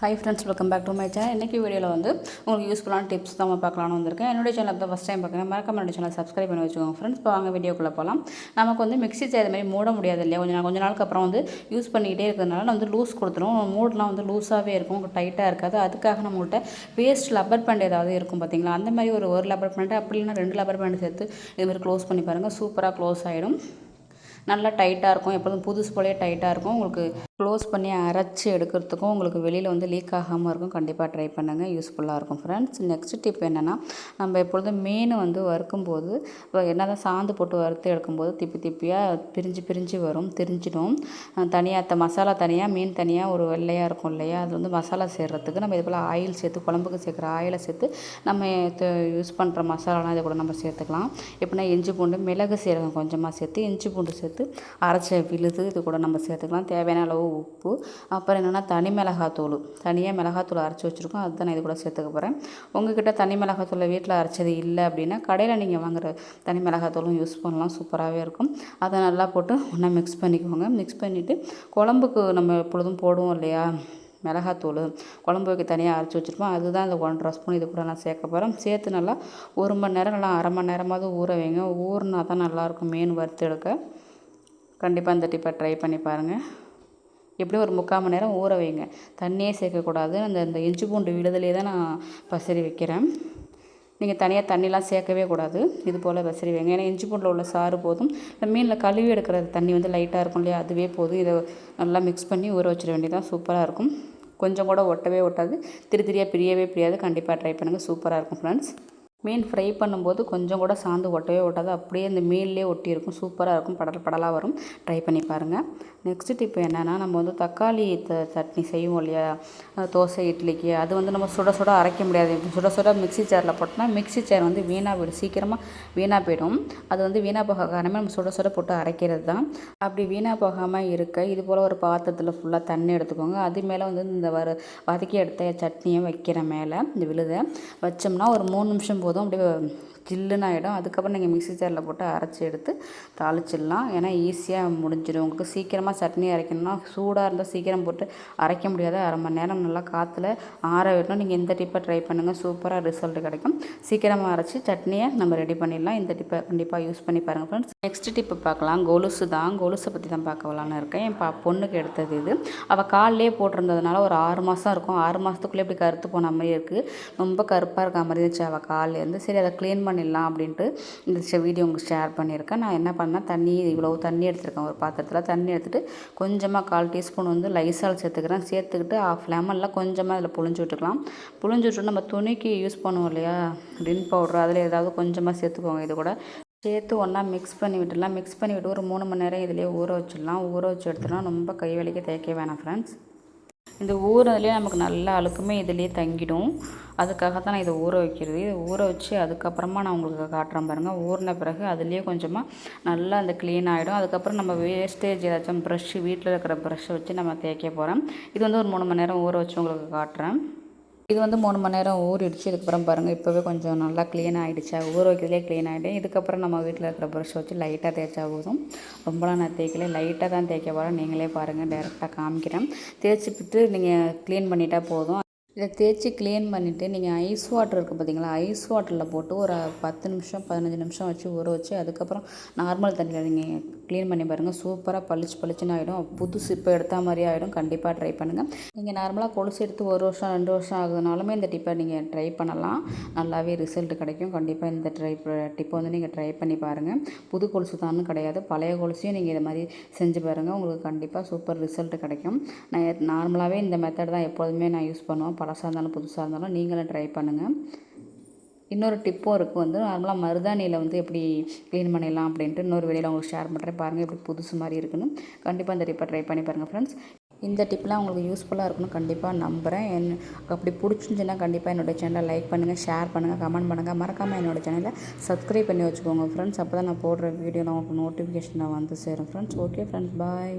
Hi friends welcome back to my channel இன்றைக்கி வீடியோவில் வந்து உங்களுக்கு யூஸ்ஃபுல்லான டிப்ஸ் தான் பார்க்கலாம்னு வந்திருக்கேன். என்னுடைய சேனல் தான் ஃபஸ்ட் டைம் பார்க்குறேன் மறக்காம என்னுடைய சேனல் சப்ஸ்கிரைப் பண்ணி வச்சுக்கோங்க. ஃப்ரெண்ட்ஸ் இப்போ வாங்க வீடியோக்குள்ளே போகலாம் நமக்கு வந்து மிக்ஸி சேர் மாதிரி மூட முடியாது இல்லையா? கொஞ்சம் நாள் கொஞ்ச நாளுக்கு அப்புறம் வந்து யூஸ் பண்ணிக்கிட்டே இருக்கிறதுனால வந்து லூஸ் கொடுத்துரும். மூடெலாம் வந்து லூஸாகவே இருக்கும் டைட்டாக இருக்காது. அதுக்காக நம்மள்கிட்ட வேஸ்ட் லப்பர் பேண்ட் ஏதாவது இருக்கும் பார்த்தீங்களா? அந்த மாதிரி ஒரு ஒரு லப்பர் பேண்ட் அப்படி இல்லைன்னா ரெண்டு லப்பர் பேண்ட் சேர்த்து இது மாதிரி க்ளோஸ் பண்ணி பாருங்கள் சூப்பராக க்ளோஸ் ஆகிடும் நல்லா டைட்டாக இருக்கும். எப்போதும் புதுசு போலே டைட்டாக இருக்கும். உங்களுக்கு க்ளோஸ் பண்ணி அரைச்சி எடுக்கிறதுக்கும் உங்களுக்கு வெளியில் வந்து லீக் ஆகாமல் இருக்கும். கண்டிப்பாக ட்ரை பண்ணுங்கள் யூஸ்ஃபுல்லாக இருக்கும் ஃப்ரெண்ட்ஸ் நெக்ஸ்ட் டிப் என்னென்னா நம்ம எப்பொழுதும் மீன் வந்து வறுக்கும்போது என்ன தான் சாந்து போட்டு வறுத்து எடுக்கும்போது திப்பி திப்பியாக பிரிஞ்சு பிரிஞ்சு வரும் திரிஞ்சிடும். தனியாக மசாலா தனியாக மீன் தனியாக ஒரு வெள்ளையாக இருக்கும் இல்லையா? அது வந்து மசாலா சேர்கிறதுக்கு நம்ம இது போல் ஆயில் சேர்த்து குழம்புக்கு சேர்க்குற ஆயிலை சேர்த்து நம்ம யூஸ் பண்ணுற மசாலாலாம் இதை கூட நம்ம சேர்த்துக்கலாம். எப்படின்னா இஞ்சி பூண்டு மிளகு சீரகம் கொஞ்சமாக சேர்த்து இஞ்சி பூண்டு சேர்த்து அரைச்ச விழுது இது கூட நம்ம சேர்த்துக்கலாம். தேவையான அளவு உப்பு அப்புறம் என்னென்னா தனி மிளகாத்தூள் தனியாக மிளகாத்தூள் அரைச்சி வச்சுருக்கோம். அதுதான் நான் இது கூட சேர்த்துக்க போகிறேன் உங்ககிட்ட தனி மிளகாத்தூளை வீட்டில் அரைச்சது இல்லை அப்படின்னா கடையில் நீங்கள் வாங்குகிற தனி மிளகாத்தூளும் யூஸ் பண்ணலாம். சூப்பராகவே இருக்கும். அதை நல்லா போட்டு ஒன்றா மிக்ஸ் பண்ணிக்கோங்க. மிக்ஸ் பண்ணிவிட்டு குழம்புக்கு நம்ம எப்பொழுதும் போடுவோம் இல்லையா? மிளகாத்தூள் குழம்பு வைக்க தனியாக அரைச்சி வச்சுருப்போம். அதுதான் இந்த ஒன்றரை ஸ்பூன் இது கூட நான் சேர்க்க போகிறேன் சேர்த்து நல்லா ஒரு மணி நேரம் நல்லா அரை மணி நேரமாவது ஊற வைங்க. ஊறினா தான் நல்லாயிருக்கும் மீன் வறுத்து எடுக்க கண்டிப்பாக இந்த டிப்பை ட்ரை பண்ணி பாருங்கள் எப்படியும் ஒரு முக்கால் மணி நேரம் ஊற வைங்க. தண்ணியே சேர்க்கக்கூடாது. அந்த இந்த இஞ்சி பூண்டு விழுதலே தான் நான் பசரி வைக்கிறேன். நீங்கள் தனியாக தண்ணிலாம் சேர்க்கவே கூடாது. இது போல் பசரி வைங்க. ஏன்னா இஞ்சி பூண்டில் உள்ள சாறு போதும். இந்த மீனில் கழுவி எடுக்கிற தண்ணி வந்து லைட்டாக இருக்கும் இல்லையா? அதுவே போதும். இதை நல்லா மிக்ஸ் பண்ணி ஊற வச்சிட வேண்டியதான் சூப்பராக இருக்கும். கொஞ்சம் கூட ஒட்டவே ஒட்டாது. திரு திரியாக பிரியவே பிரியாது. கண்டிப்பாக ட்ரை பண்ணுங்கள் சூப்பராக இருக்கும் ஃப்ரெண்ட்ஸ் மீன் ஃப்ரை பண்ணும்போது கொஞ்சம் கூட சாந்து ஒட்டவே ஒட்டாது. அப்படியே அந்த மீன்லேயே ஒட்டி இருக்கும் சூப்பராக இருக்கும். படல் படலாக வரும். ட்ரை பண்ணி பாருங்கள் நெக்ஸ்ட்டு டிப் என்னென்னா நம்ம வந்து தக்காளி த சட்னி செய்வோம் இல்லையா? தோசை இட்லிக்கு. அது வந்து நம்ம சுட சுட அரைக்க முடியாது. சுட சுட மிக்சி சேரில் போட்டோம்னா மிக்சி சேர் வந்து வீணாக போயிடும். சீக்கிரமாக வீணாக போயிடும். அது வந்து வீணாக போக காரணமே நம்ம சுட சுட போட்டு அரைக்கிறது தான். அப்படி வீணாக போகாமல் இருக்க இது போல் ஒரு பாத்திரத்தில் ஃபுல்லாக தண்ணி எடுத்துக்கோங்க. அது மேலே வந்து இந்த வர வதக்கி எடுத்த சட்னியை வைக்கிற மேலே இந்த விழுதை வச்சோம்னா ஒரு மூணு நிமிஷம் போதும். அப்படியே ஜில்லுன்னு ஆகிடும் அதுக்கப்புறம் நீங்கள் மிக்ஸி ஜாரில் போட்டு அரைச்சி எடுத்து தாளிச்சிடலாம். ஏன்னா ஈஸியாக முடிஞ்சிடும். உங்களுக்கு சீக்கிரமாக சட்னி அரைக்கணும்னா சூடாக இருந்தால் சீக்கிரம் போட்டு அரைக்க முடியாது. அரை மணி நேரம் நல்லா காற்றுல ஆற விடணும். நீங்கள் இந்த டிப்பை ட்ரை பண்ணுங்கள் சூப்பராக ரிசல்ட் கிடைக்கும். சீக்கிரமாக அரைச்சி சட்னியை நம்ம ரெடி பண்ணிடலாம். இந்த டிப்பை கண்டிப்பாக யூஸ் பண்ணி பாருங்கள் ஃப்ரெண்ட்ஸ் நெக்ஸ்ட் டிப்பு பார்க்கலாம். கொலுசு தான். கொலுசை பற்றி தான் பார்க்க வரலான்னு இருக்கேன். என் பா பொண்ணுக்கு எடுத்தது இது. அவள் காலிலே போட்டிருந்ததுனால ஒரு ஆறு மாதம் இருக்கும். ஆறு மாதத்துக்குள்ளே இப்படி கருத்து போன மாதிரி இருக்குது ரொம்ப கருப்பாக இருக்க மாதிரி இருந்துச்சு அவள் காலிலேருந்து சரி அதை க்ளீன் பண்ணி பண்ணிடலாம் அப்படின்ட்டு இந்த வீடியோ உங்களுக்கு ஷேர் பண்ணியிருக்கேன். நான் என்ன பண்ணேன் தண்ணி இவ்வளோ தண்ணி எடுத்துருக்கேன் ஒரு பாத்திரத்தில். தண்ணி எடுத்துகிட்டு கொஞ்சமாக கால் டீஸ்பூன் வந்து லைசால் சேர்த்துக்கிறேன். சேர்த்துக்கிட்டு ஆஃப் லெமனில் கொஞ்சமாக அதில் புழிஞ்சு விட்டுக்கலாம். புழிஞ்சு விட்டு நம்ம துணிக்கு யூஸ் பண்ணுவோம் இல்லையா? ரின் பவுடர் அதில் ஏதாவது கொஞ்சமாக சேர்த்துக்கோங்க இது கூட. சேர்த்து ஒன்றா மிக்ஸ் பண்ணி விட்டுடலாம். மிக்ஸ் பண்ணி விட்டு ஒரு மூணு மணி நேரம் இதிலே ஊற வச்சிடலாம். ஊற வச்சு எடுத்துடலாம் ரொம்ப கை வலிக்க தேய்க்க வேணாம் ஃப்ரெண்ட்ஸ் இந்த ஊறதுலேயே நமக்கு நல்ல அழுக்குமே இதுலேயே தங்கிடும். அதுக்காக தான் நான் இதை ஊற வைக்கிறது. இதை ஊற வச்சு அதுக்கப்புறமா நான் உங்களுக்கு காட்டுறேன் பாருங்கள் ஊறின பிறகு அதுலேயே கொஞ்சமாக நல்லா அந்த க்ளீன் ஆகிடும் அதுக்கப்புறம் நம்ம வேஸ்டேஜ் ஏதாச்சும் ப்ரஷ்ஷு வீட்டில் இருக்கிற ப்ரஷ்ஷை வச்சு நம்ம தேய்க்க போகிறோம் இது வந்து ஒரு மூணு மணி நேரம் ஊற வச்சு உங்களுக்கு காட்டுறேன். இது வந்து மூணு மணி நேரம் ஊறிடுச்சு இதுக்கப்புறம் பாருங்கள் இப்போவே கொஞ்சம் நல்லா க்ளீன் ஆகிடுச்சா ஊற வைக்கிறதுலே க்ளீன் ஆகிடும் இதுக்கப்புறம் நம்ம வீட்டில் இருக்கிற ப்ரஷ் வச்சு லைட்டாக தேய்ச்சா போதும். ரொம்பலாம் நான் தேய்க்கல. லைட்டாக தான் தேய்க்க போகிறேன் நீங்களே பாருங்கள் டேரெக்டாக காமிக்கிறேன். தேய்ச்சிப்பிட்டு நீங்கள் க்ளீன் பண்ணிட்டால் போதும். இதை தேய்ச்சி க்ளீன் பண்ணிவிட்டு நீங்கள் ஐஸ் வாட்டர் இருக்குது பார்த்தீங்களா ஐஸ் வாட்டரில் போட்டு ஒரு பத்து நிமிஷம் பதினஞ்சு நிமிஷம் வச்சு ஊற வச்சு அதுக்கப்புறம் நார்மல் தண்ணியில் நீங்கள் க்ளீன் பண்ணி பாருங்கள் சூப்பராக பளிச்சு பளிச்சுன்னு ஆகிடும் புதுசு இப்போ எடுத்த மாதிரி ஆகிடும் கண்டிப்பாக ட்ரை பண்ணுங்கள் நீங்கள் நார்மலாக கொலுசு எடுத்து ஒரு வருஷம் ரெண்டு வருஷம் ஆகுதுனாலுமே இந்த டிப்பை நீங்கள் ட்ரை பண்ணலாம். நல்லாவே ரிசல்ட் கிடைக்கும். கண்டிப்பாக இந்த ட்ரை டிப்பை வந்து நீங்கள் ட்ரை பண்ணி பாருங்கள் புது கொலுசு தான் கிடையாது. பழைய கொலுசையும் நீங்கள் இதை மாதிரி செஞ்சு பாருங்கள் உங்களுக்கு கண்டிப்பாக சூப்பர் ரிசல்ட் கிடைக்கும். நான் நார்மலாகவே இந்த மெத்தட் தான் எப்போதுமே நான் யூஸ் பண்ணுவேன். பழசாக இருந்தாலும் புதுசாக இருந்தாலும் நீங்களும் ட்ரை பண்ணுங்கள் இன்னொரு டிப்பும் இருக்குது வந்து நார்மலாக மருதாணியில் வந்து எப்படி க்ளீன் பண்ணிடலாம் அப்படின்ட்டு இன்னொரு வெளியில் உங்களுக்கு ஷேர் பண்ணுறேன் பாருங்கள் எப்படி புதுசு மாதிரி இருக்குன்னு. கண்டிப்பாக இந்த டிப்பை ட்ரை பண்ணி பாருங்கள் ஃப்ரெண்ட்ஸ் இந்த டிப்லாம் உங்களுக்கு யூஸ்ஃபுல்லாக இருக்கணும் கண்டிப்பாக நம்புகிறேன் என் அப்படி பிடிச்சிருந்துச்சுன்னா கண்டிப்பாக என்னோடய சேனலை லைக் பண்ணுங்கள் ஷேர் பண்ணுங்கள் கமெண்ட் பண்ணுங்கள் மறக்காமல் என்னோடய சேனலை சப்ஸ்கிரைப் பண்ணி வச்சுக்கோங்க ஃப்ரெண்ட்ஸ் அப்போ தான் நான் போடுற வீடியோவில் உங்களுக்கு நோட்டிஃபிகேஷன் வந்து சேரும் ஃப்ரெண்ட்ஸ் ஓகே ஃப்ரெண்ட்ஸ் பாய்